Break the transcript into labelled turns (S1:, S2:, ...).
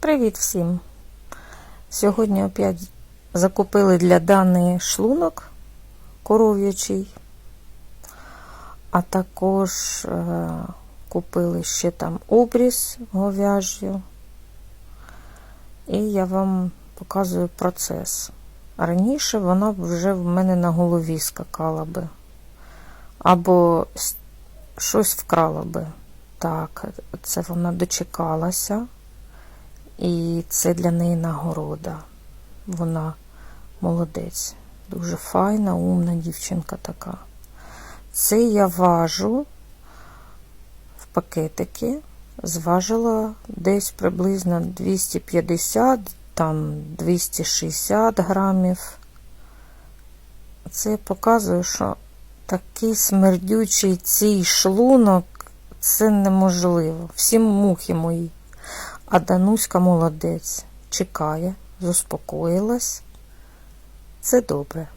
S1: Привіт всім! Сьогодні опять закупили для Дани шлунок коров'ячий, а також е, купили ще там обріз говяжю. І я вам показую процес. Раніше вона вже в мене на голові скакала би. Або щось вкрала би. Так, це вона дочекалася. І це для неї нагорода. Вона молодець. Дуже файна, умна дівчинка така. Це я важу в пакетики. Зважила десь приблизно 250, там 260 грамів. Це я показую, що такий смердючий цей шлунок це неможливо. Всі мухи мої. А Дануська молодець, чекає, заспокоїлась. Це добре.